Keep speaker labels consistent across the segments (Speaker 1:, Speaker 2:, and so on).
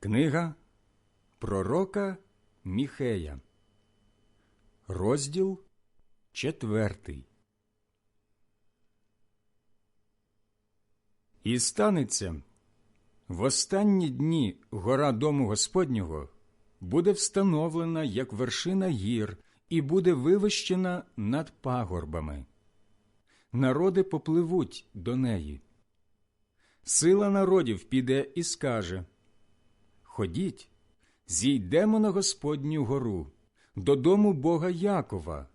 Speaker 1: Книга Пророка Міхея, розділ четвертий. І станеться в останні дні гора дому Господнього буде встановлена як вершина гір і буде вивищена над пагорбами. Народи попливуть до неї. Сила народів піде і скаже Ходіть, зійдемо на Господню гору, додому Бога Якова.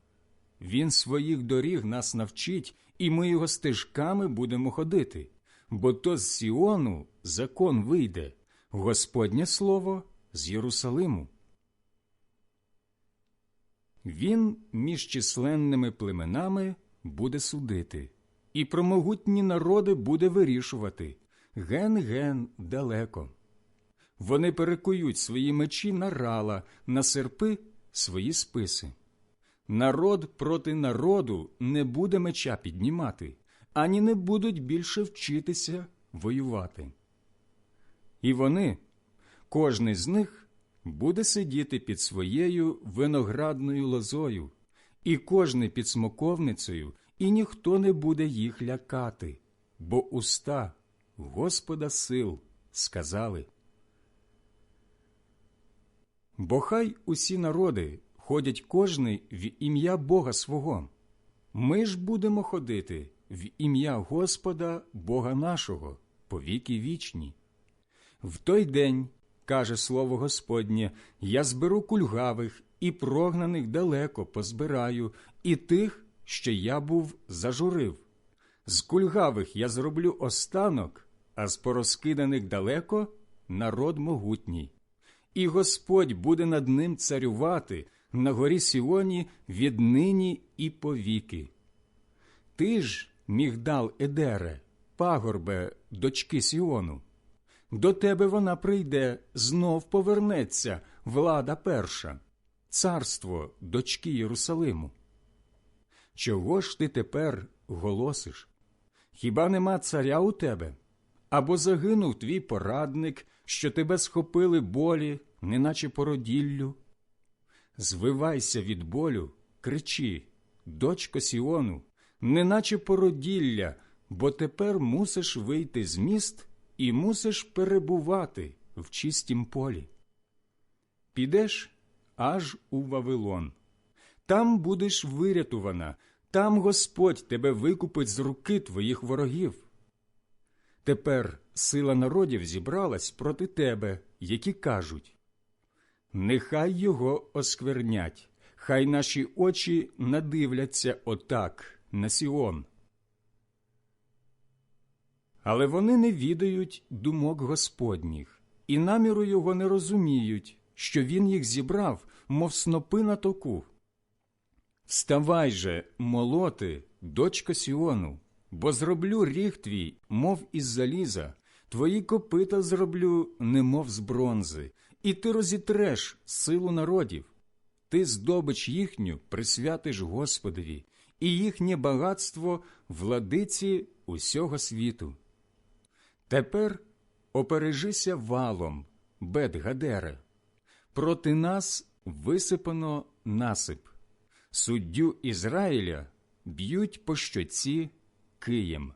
Speaker 1: Він своїх доріг нас навчить, і ми його стежками будемо ходити, бо то з Сіону закон вийде, Господнє слово з Єрусалиму. Він між численними племенами буде судити, і про могутні народи буде вирішувати ген-ген далеко. Вони перекують свої мечі на рала, на серпи свої списи. Народ проти народу не буде меча піднімати, ані не будуть більше вчитися воювати. І вони, кожний з них, буде сидіти під своєю виноградною лозою, і кожний під смоковницею, і ніхто не буде їх лякати, бо уста Господа сил сказали. Бо хай усі народи ходять кожний в ім'я Бога свого. Ми ж будемо ходити в ім'я Господа Бога нашого по віки вічні. В той день, каже слово Господнє, я зберу кульгавих і прогнаних далеко позбираю, і тих, що я був зажурив. З кульгавих я зроблю останок, а з порозкиданих далеко народ могутній і Господь буде над ним царювати на горі Сіоні віднині і повіки. Ти ж, мігдал Едере, пагорбе, дочки Сіону, до тебе вона прийде, знов повернеться влада перша, царство дочки Єрусалиму. Чого ж ти тепер голосиш? Хіба нема царя у тебе? Або загинув твій порадник, що тебе схопили болі, неначе породіллю? Звивайся від болю, кричи, дочко Сіону, неначе породілля, бо тепер мусиш вийти з міст і мусиш перебувати в чистім полі. Підеш аж у Вавилон. Там будеш вирятувана, там Господь тебе викупить з руки твоїх ворогів. Тепер сила народів зібралась проти тебе, які кажуть Нехай його осквернять, хай наші очі надивляться отак на Сіон. Але вони не відають думок Господніх, і наміру його не розуміють, що він їх зібрав, мов снопи на току. Вставай же, молоти, дочко Сіону, бо зроблю ріг твій, мов із заліза, твої копита зроблю, немов з бронзи, і ти розітреш силу народів. Ти здобич їхню присвятиш Господові, і їхнє багатство владиці усього світу. Тепер опережися валом, Бет-Гадере. Проти нас висипано насип. Суддю Ізраїля б'ють по щоці Києм.